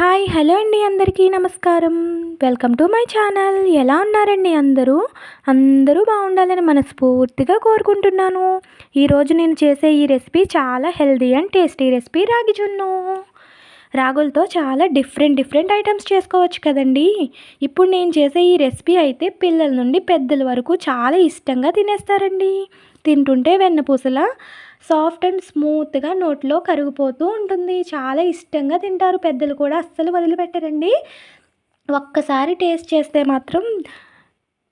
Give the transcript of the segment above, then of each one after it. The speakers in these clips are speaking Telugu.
హాయ్ హలో అండి అందరికీ నమస్కారం. Welcome to my channel. ఎలా ఉన్నారండి అందరూ? అందరూ బాగుండాలని మనస్ఫూర్తిగా కోరుకుంటున్నాను. ఈరోజు నేను చేసే ఈ రెసిపీ చాలా హెల్దీ అండ్ టేస్టీ రెసిపీ రాగి జున్ను. రాగులతో చాలా డిఫరెంట్ డిఫరెంట్ ఐటమ్స్ చేసుకోవచ్చు కదండి. ఇప్పుడు నేను చేసే ఈ రెసిపీ అయితే పిల్లల నుండి పెద్దల వరకు చాలా ఇష్టంగా తినేస్తారండి. తింటుంటే వెన్నపూసల సాఫ్ట్ అండ్ స్మూత్గా నోట్లో కరిగిపోతూ ఉంటుంది. చాలా ఇష్టంగా తింటారు పెద్దలు కూడా. అస్సలు వదిలిపెట్టరండి. ఒక్కసారి టేస్ట్ చేస్తే మాత్రం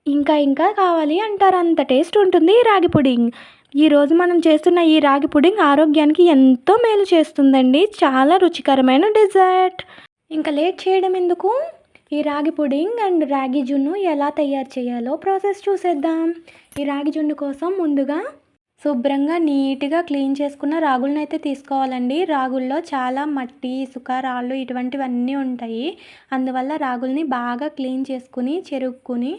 ఇంకా ఇంకా కావాలి అంటారు. అంత టేస్ట్ ఉంటుంది ఈ రాగి పుడింగ్. ఈరోజు మనం చేస్తున్న ఈ రాగి పుడింగ్ ఆరోగ్యానికి ఎంతో మేలు చేస్తుందండి. చాలా రుచికరమైన డెజర్ట్. ఇంకా లేట్ చేయడం ఎందుకు? ఈ రాగి పుడింగ్ అండ్ రాగి జున్ను ఎలా తయారు చేయాలో ప్రాసెస్ చూసేద్దాం. ఈ రాగి జున్ను కోసం ముందుగా శుభ్రంగా నీట్గా క్లీన్ చేసుకున్న రాగులను అయితే తీసుకోవాలండి. రాగుల్లో చాలా మట్టి ఇసుక రాళ్ళు ఇటువంటివన్నీ ఉంటాయి. అందువల్ల రాగుల్ని బాగా క్లీన్ చేసుకుని చెరుక్కుని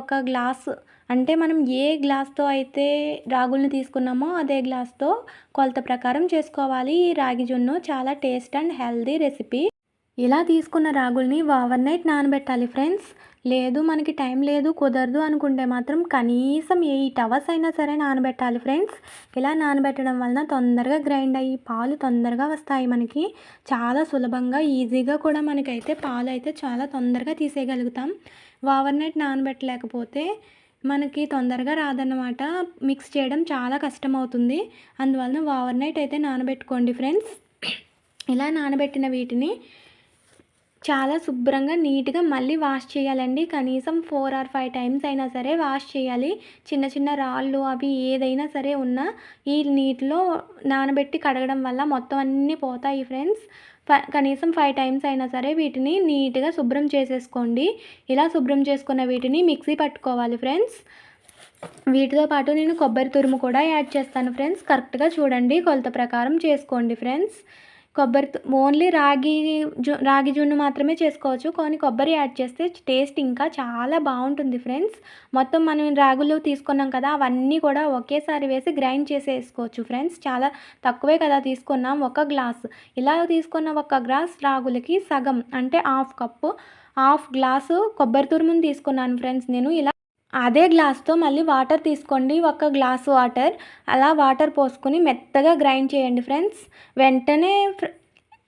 ఒక గ్లాస్ అంటే మనం ఏ గ్లాస్తో అయితే రాగుల్ని తీసుకున్నామో అదే గ్లాస్తో కొలత ప్రకారం చేసుకోవాలి. ఈ రాగి జున్ను చాలా టేస్ట్ అండ్ హెల్దీ రెసిపీ. ఇలా తీసుకున్న రాగుల్ని ఓవర్ నైట్ నానబెట్టాలి ఫ్రెండ్స్. లేదు మనకి టైం లేదు కుదరదు అనుకుంటే మాత్రం కనీసం ఎయిట్ అవర్స్ అయినా సరే నానబెట్టాలి ఫ్రెండ్స్. ఇలా నానబెట్టడం వలన తొందరగా గ్రైండ్ అయ్యి పాలు తొందరగా వస్తాయి మనకి. చాలా సులభంగా ఈజీగా కూడా మనకైతే పాలు అయితే చాలా తొందరగా తీసేయగలుగుతాం. ఓవర్ నైట్ నానబెట్టలేకపోతే మనకి తొందరగా రాదన్నమాట. మిక్స్ చేయడం చాలా కష్టం అవుతుంది అందువలన ఓవర్ నైట్ అయితే నానబెట్టుకోండి ఫ్రెండ్స్. ఇలా నానబెట్టిన వీటిని చాలా శుభ్రంగా నీట్గా మళ్ళీ వాష్ చేయాలండి. కనీసం ఫోర్ ఆర్ ఫైవ్ టైమ్స్ అయినా సరే వాష్ చేయాలి. చిన్న చిన్న రాళ్ళు అవి ఏదైనా సరే ఉన్నా ఈ నీటిలో నానబెట్టి కడగడం వల్ల మొత్తం అన్నీ పోతాయి ఫ్రెండ్స్. కనీసం ఫైవ్ టైమ్స్ అయినా సరే వీటిని నీట్గా శుభ్రం చేసేసుకోండి. ఇలా శుభ్రం చేసుకున్న వీటిని మిక్సీ పట్టుకోవాలి ఫ్రెండ్స్. వీటితో పాటు నేను కొబ్బరి తురుము కూడా యాడ్ చేస్తాను ఫ్రెండ్స్. కరెక్ట్గా చూడండి కొలత ప్రకారం చేసుకోండి ఫ్రెండ్స్. కొబ్బరి ఓన్లీ రాగి జు రాగి జున్ను మాత్రమే చేసుకోవచ్చు. కానీ కొబ్బరి యాడ్ చేస్తే టేస్ట్ ఇంకా చాలా బాగుంటుంది ఫ్రెండ్స్. మొత్తం మనం రాగులు తీసుకున్నాం కదా అవన్నీ కూడా ఒకేసారి వేసి గ్రైండ్ చేసేసుకోవచ్చు ఫ్రెండ్స్. చాలా తక్కువే కదా తీసుకున్నాం ఒక గ్లాస్. ఇలా తీసుకున్న ఒక గ్లాస్ రాగులకి సగం అంటే హాఫ్ కప్పు హాఫ్ గ్లాసు కొబ్బరి తురుముని తీసుకున్నాను ఫ్రెండ్స్ నేను. ఇలా అదే గ్లాస్తో మళ్ళీ వాటర్ తీసుకోండి. ఒక గ్లాస్ వాటర్ అలా వాటర్ పోసుకొని మెత్తగా గ్రైండ్ చేయండి ఫ్రెండ్స్. వెంటనే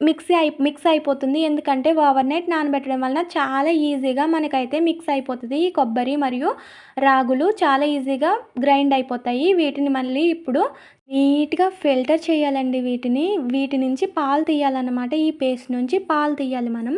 మిక్సీ అయి మిక్స్ అయిపోతుంది. ఎందుకంటే ఓవర్ నైట్ నానబెట్టడం వలన చాలా ఈజీగా మనకైతే మిక్స్ అయిపోతుంది. ఈ కొబ్బరి మరియు రాగులు చాలా ఈజీగా గ్రైండ్ అయిపోతాయి. వీటిని మళ్ళీ ఇప్పుడు నీట్గా ఫిల్టర్ చేయాలండి వీటిని. వీటి నుంచి పాలు తీయాలన్నమాట. ఈ పేస్ట్ నుంచి పాలు తీయాలి మనం.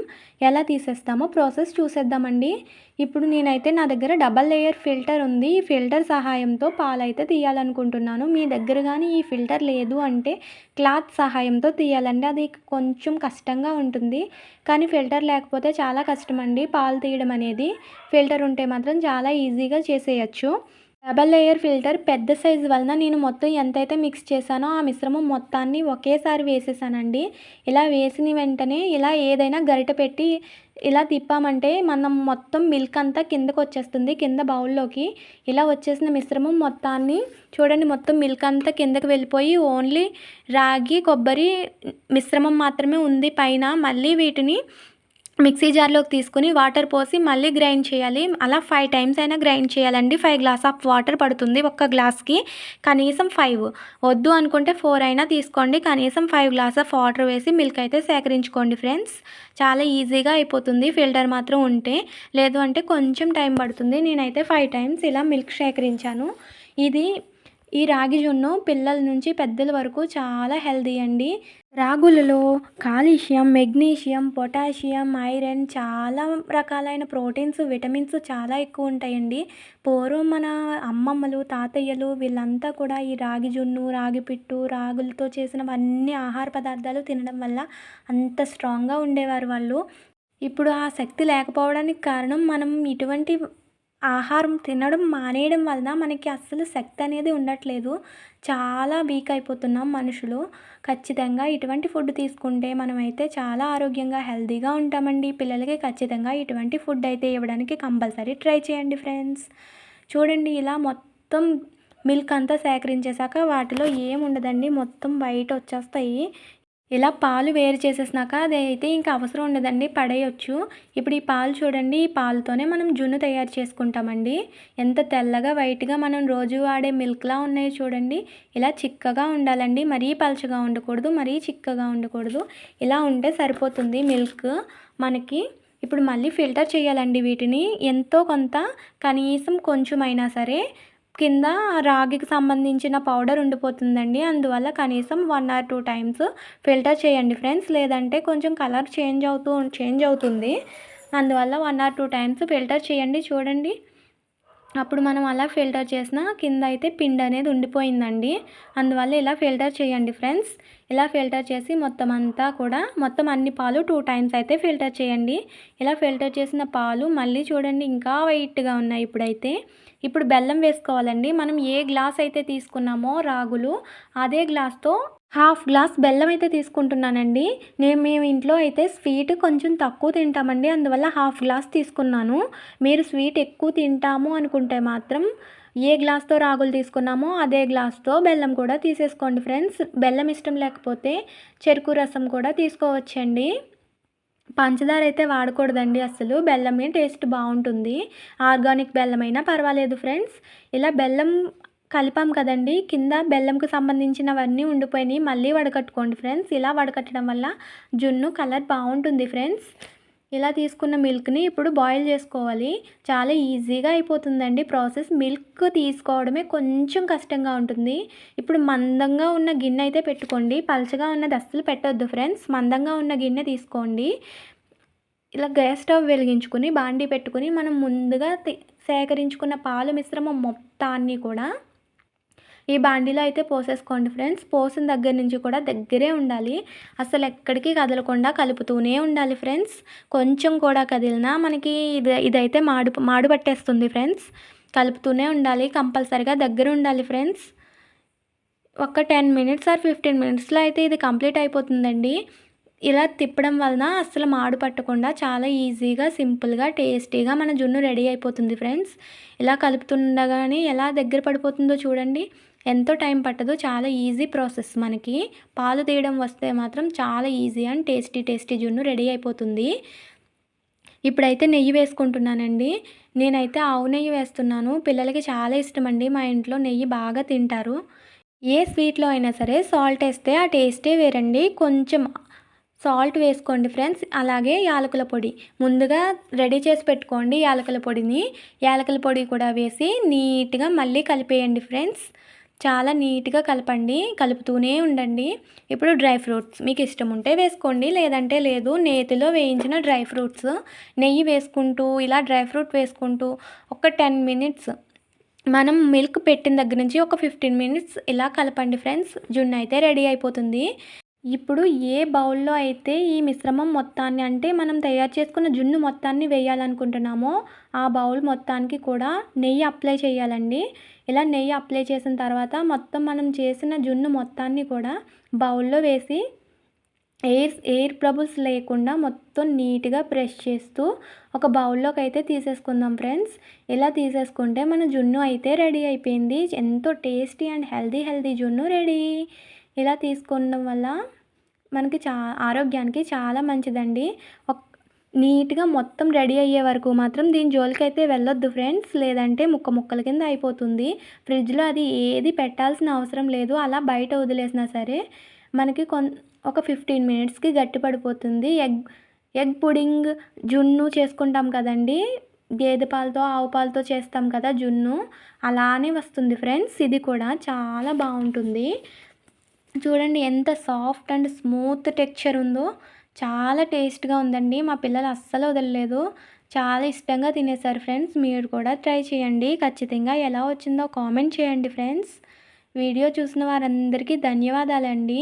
ఎలా తీసేస్తామో ప్రాసెస్ చూసేద్దామండి. ఇప్పుడు నేనైతే నా దగ్గర డబల్ లేయర్ ఫిల్టర్ ఉంది. ఈ ఫిల్టర్ సహాయంతో పాలు అయితే తీయాలనుకుంటున్నాను. మీ దగ్గర కానీ ఈ ఫిల్టర్ లేదు అంటే క్లాత్ సహాయంతో తీయాలండి. అది కొంచెం కష్టంగా ఉంటుంది. కానీ ఫిల్టర్ లేకపోతే చాలా కష్టం అండి పాలు తీయడం అనేది. ఫిల్టర్ ఉంటే మాత్రం చాలా ఈజీగా చేసేయచ్చు. డబల్ లేయర్ ఫిల్టర్ పెద్ద సైజు వలన నేను మొత్తం ఎంతైతే మిక్స్ చేశానో ఆ మిశ్రమం మొత్తాన్ని ఒకేసారి వేసేసానండి. ఇలా వేసిన వెంటనే ఇలా ఏదైనా గరిట పెట్టి ఇలా తిప్పామంటే మనం మొత్తం మిల్క్ అంతా కిందకు వచ్చేస్తుంది కింద బౌల్లోకి. ఇలా వచ్చేసిన మిశ్రమం మొత్తాన్ని చూడండి మొత్తం మిల్క్ అంతా కిందకి వెళ్ళిపోయి ఓన్లీ రాగి కొబ్బరి మిశ్రమం మాత్రమే ఉంది. పైన మళ్ళీ వీటిని మిక్సీ జార్లోకి తీసుకుని వాటర్ పోసి మళ్ళీ గ్రైండ్ చేయాలి. అలా ఫైవ్ టైమ్స్ అయినా గ్రైండ్ చేయాలండి. ఫైవ్ గ్లాస్ ఆఫ్ వాటర్ పడుతుంది ఒక్క గ్లాస్కి కనీసం ఫైవ్ వద్దు అనుకుంటే ఫోర్ అయినా తీసుకోండి. కనీసం ఫైవ్ గ్లాస్ ఆఫ్ వాటర్ వేసి మిల్క్ అయితే సేకరించుకోండి ఫ్రెండ్స్ చాలా ఈజీగా అయిపోతుంది. ఫిల్టర్ మాత్రం ఉంటే. లేదు అంటే కొంచెం టైం పడుతుంది. నేనైతే ఫైవ్ టైమ్స్ ఇలా మిల్క్ సేకరించాను. ఇది ఈ రాగి జొన్ను పిల్లల నుంచి పెద్దల వరకు చాలా హెల్దీ అండి. రాగులలో కాల్షియం మెగ్నీషియం పొటాషియం ఐరన్ చాలా రకాలైన ప్రోటీన్స్ విటమిన్స్ చాలా ఎక్కువ ఉంటాయండి. పూర్వం మన అమ్మమ్మలు తాతయ్యలు వీళ్ళంతా కూడా ఈ రాగి జున్ను రాగి పిట్టు రాగులతో చేసినవన్నీ ఆహార పదార్థాలు తినడం వల్ల అంత స్ట్రాంగ్గా ఉండేవారు వాళ్ళు. ఇప్పుడు ఆ శక్తి లేకపోవడానికి కారణం మనం ఇటువంటి ఆహారం తినడం మానేయడం వలన మనకి అస్సలు శక్తి అనేది ఉండట్లేదు. చాలా వీక్ అయిపోతున్నాం మనుషులు. ఖచ్చితంగా ఇటువంటి ఫుడ్ తీసుకుంటే మనమైతే చాలా ఆరోగ్యంగా హెల్తీగా ఉంటామండి. పిల్లలకి ఖచ్చితంగా ఇటువంటి ఫుడ్ అయితే ఇవ్వడానికి కంపల్సరీ ట్రై చేయండి ఫ్రెండ్స్. చూడండి ఇలా మొత్తం మిల్క్ అంతా సేకరించేశాక వాటిలో ఏముండదండి? మొత్తం బయట వచ్చేస్తాయి. ఇలా పాలు వేరు చేసేసినాక అదైతే ఇంకా అవసరం ఉండదండి పడేయచ్చు. ఇప్పుడు ఈ పాలు చూడండి ఈ పాలతోనే మనం జున్ను తయారు చేసుకుంటామండి. ఎంత తెల్లగా వైట్గా మనం రోజు వాడే మిల్క్లా ఉన్నాయి చూడండి. ఇలా చిక్కగా ఉండాలండి. మరీ పలచగా ఉండకూడదు మరీ చిక్కగా ఉండకూడదు. ఇలా ఉంటే సరిపోతుంది మిల్క్ మనకి. ఇప్పుడు మళ్ళీ ఫిల్టర్ చేయాలండి వీటిని. ఎంతో కొంత కనీసం కొంచెం అయినా సరే కింద రాగికి సంబంధించిన పౌడర్ ఉండిపోతుందండి. అందువల్ల కనీసం one or two times filter చేయండి ఫ్రెండ్స్ లేదంటే కొంచెం కలర్ చేంజ్ అవుతూ చేంజ్ అవుతుంది. అందువల్ల one or two times filter చేయండి చూడండి. అప్పుడు మనం అలా ఫిల్టర్ చేసిన కింద అయితే పిండి అనేది ఉండిపోయిందండి. అందువల్ల ఇలా ఫిల్టర్ చేయండి ఫ్రెండ్స్ ఇలా ఫిల్టర్ చేసి మొత్తం అంతా కూడా మొత్తం అన్ని పాలు టూ టైమ్స్ అయితే ఫిల్టర్ చేయండి. ఇలా ఫిల్టర్ చేసిన పాలు మళ్ళీ చూడండి ఇంకా వైట్గా ఉన్నాయి ఇప్పుడైతే. ఇప్పుడు బెల్లం వేసుకోవాలండి. మనం ఏ గ్లాస్ అయితే తీసుకున్నామో రాగులు అదే గ్లాస్తో హాఫ్ గ్లాస్ బెల్లం అయితే తీసుకుంటున్నానండి. నేను మేము ఇంట్లో అయితే స్వీట్ కొంచెం తక్కువ తింటామండి. అందువల్ల హాఫ్ గ్లాస్ తీసుకున్నాను. మీరు స్వీట్ ఎక్కువ తింటాము అనుకుంటే మాత్రం ఏ గ్లాస్తో రాగులు తీసుకున్నామో అదే గ్లాస్తో బెల్లం కూడా తీసేసుకోండి ఫ్రెండ్స్. బెల్లం ఇష్టం లేకపోతే చెరుకు రసం కూడా తీసుకోవచ్చండి. పంచదార అయితే వాడకూడదండి అసలు. బెల్లమే టేస్ట్ బాగుంటుంది. ఆర్గానిక్ బెల్లం అయినా పర్వాలేదు ఫ్రెండ్స్. ఇలా బెల్లం కలిపాం కదండి. కింద బెల్లంకు సంబంధించినవన్నీ ఉండిపోయినాయి. మళ్ళీ వడకట్టుకోండి ఫ్రెండ్స్. ఇలా వడకట్టడం వల్ల జున్ను కలర్ బాగుంటుంది ఫ్రెండ్స్. ఇలా తీసుకున్న మిల్క్ని ఇప్పుడు బాయిల్ చేసుకోవాలి. చాలా ఈజీగా అయిపోతుందండి ప్రాసెస్. మిల్క్ తీసుకోవడమే కొంచెం కష్టంగా ఉంటుంది. ఇప్పుడు మందంగా ఉన్న గిన్నె అయితే పెట్టుకోండి. పలచగా ఉన్నది అస్సలు పెట్టొద్దు ఫ్రెండ్స్. మందంగా ఉన్న గిన్నె తీసుకోండి. ఇలా గ్యాస్ స్టవ్ వెలిగించుకుని బాండీ పెట్టుకుని మనం ముందుగా సేకరించుకున్న పాలు మిశ్రమం మొత్తాన్ని కూడా ఈ బాండీలో అయితే పోసేసుకోండి ఫ్రెండ్స్. పోసిన దగ్గర నుంచి కూడా దగ్గరే ఉండాలి. అసలు ఎక్కడికి కదలకుండా కలుపుతూనే ఉండాలి ఫ్రెండ్స్. కొంచెం కూడా కదిలినా మనకి ఇది ఇదైతే మాడు మాడు పట్టేస్తుంది ఫ్రెండ్స్. కలుపుతూనే ఉండాలి కంపల్సరిగా దగ్గర ఉండాలి ఫ్రెండ్స్. ఒక టెన్ మినిట్స్ ఆర్ ఫిఫ్టీన్ మినిట్స్లో అయితే ఇది కంప్లీట్ అయిపోతుందండి. ఇలా తిప్పడం వలన అస్సలు మాడు పట్టకుండా చాలా ఈజీగా సింపుల్గా టేస్టీగా మన జున్ను రెడీ అయిపోతుంది ఫ్రెండ్స్. ఇలా కలుపుతుండగానే ఎలా దగ్గర పడిపోతుందో చూడండి. ఎంతో టైం పట్టదు చాలా ఈజీ ప్రాసెస్ మనకి. పాలు తీయడం వస్తే మాత్రం చాలా ఈజీ అండ్ టేస్టీ టేస్టీ జున్ను రెడీ అయిపోతుంది. ఇప్పుడైతే నెయ్యి వేసుకుంటున్నానండి. నేనైతే ఆవు నెయ్యి వేస్తున్నాను. పిల్లలకి చాలా ఇష్టం అండి మా ఇంట్లో నెయ్యి బాగా తింటారు. ఏ స్వీట్లో అయినా సరే సాల్ట్ వేస్తే ఆ టేస్టే వేరండి. కొంచెం సాల్ట్ వేసుకోండి ఫ్రెండ్స్. అలాగే యాలకుల పొడి. ముందుగా రెడీ చేసి పెట్టుకోండి యాలకుల పొడిని. యాలకుల పొడి కూడా వేసి నీట్గా మళ్ళీ కలిపేయండి ఫ్రెండ్స్. చాలా నీట్గా కలపండి కలుపుతూనే ఉండండి. ఇప్పుడు డ్రై ఫ్రూట్స్ మీకు ఇష్టం ఉంటే వేసుకోండి లేదంటే లేదు నేతిలో వేయించిన డ్రై ఫ్రూట్స్ నెయ్యి వేసుకుంటూ ఇలా డ్రై ఫ్రూట్ వేసుకుంటూ ఒక టెన్ మినిట్స్ మనం మిల్క్ పెట్టిన దగ్గర నుంచి ఒక ఫిఫ్టీన్ మినిట్స్ ఇలా కలపండి ఫ్రెండ్స్. జున్ను అయితే రెడీ అయిపోతుంది. ఇప్పుడు ఏ బౌల్లో అయితే ఈ మిశ్రమం మొత్తాన్ని అంటే మనం తయారు చేసుకున్న జున్ను మొత్తాన్ని వేయాలనుకుంటున్నామో ఆ బౌల్ మొత్తానికి కూడా నెయ్యి అప్లై చేయాలండి. ఇలా నెయ్యి అప్లై చేసిన తర్వాత మొత్తం మనం చేసిన జున్ను మొత్తాన్ని కూడా బౌల్లో వేసి ఎయిర్ ఎయిర్ బబుల్స్ లేకుండా మొత్తం నీట్గా ప్రెస్ చేస్తూ ఒక బౌల్లోకి అయితే తీసేసుకుందాం ఫ్రెండ్స్. ఇలా తీసేసుకుంటే మన జున్ను అయితే రెడీ అయిపోయింది. ఎంతో టేస్టీ అండ్ హెల్దీ హెల్దీ జున్ను రెడీ. ఇలా తీసుకోవడం వల్ల మనకి చా ఆరోగ్యానికి చాలా మంచిదండి. నీట్గా మొత్తం రెడీ అయ్యే వరకు మాత్రం దీని జోలికైతే వెళ్ళొద్దు ఫ్రెండ్స్. లేదంటే ముక్క ముక్కల కింద అయిపోతుంది. ఫ్రిడ్జ్లో అది ఏది పెట్టాల్సిన అవసరం లేదు. అలా బయట వదిలేసినా సరే మనకి కొన్ ఒక ఫిఫ్టీన్ మినిట్స్కి గట్టి పడిపోతుంది ఎగ్ ఎగ్ పుడింగ్ జున్ను చేసుకుంటాం కదండి. గేదె పాలతో ఆవు పాలతో చేస్తాం కదా జున్ను. అలానే వస్తుంది ఫ్రెండ్స్. ఇది కూడా చాలా బాగుంటుంది. చూడండి ఎంత సాఫ్ట్ అండ్ స్మూత్ టెక్చర్ ఉందో. చాలా టేస్ట్గా ఉందండి. మా పిల్లలు అస్సలు వదలలేదు. చాలా ఇష్టంగా తినేసారు ఫ్రెండ్స్. మీరు కూడా ట్రై చేయండి. ఖచ్చితంగా ఎలా వచ్చిందో కామెంట్ చేయండి ఫ్రెండ్స్. వీడియో చూసిన వారందరికీ ధన్యవాదాలండి.